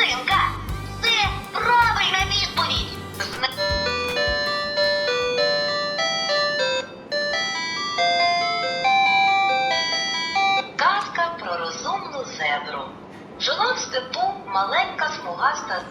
молодчинка. Це правильна відповідь. Казка про розумну зебру. Жила в степу маленька смугаста.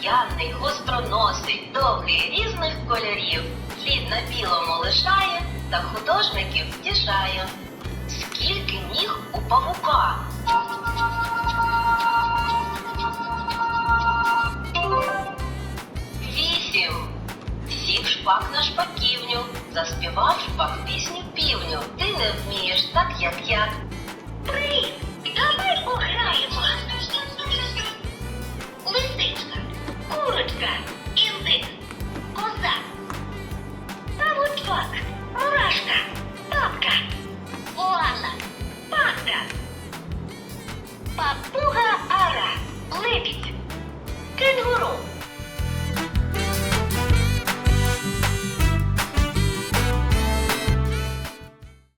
Дерев'яний, гостроносий, довгий різних кольорів. Слід на білому лишає та художників втішає. Скільки ніг у павука? Вісім. Сів шпак на шпаківню, заспівав шпак пісню півню. Ти не вмієш так, як я. Кішка, індик, коза, павучок, мурашка, Папка, Ладно, Папка, папу.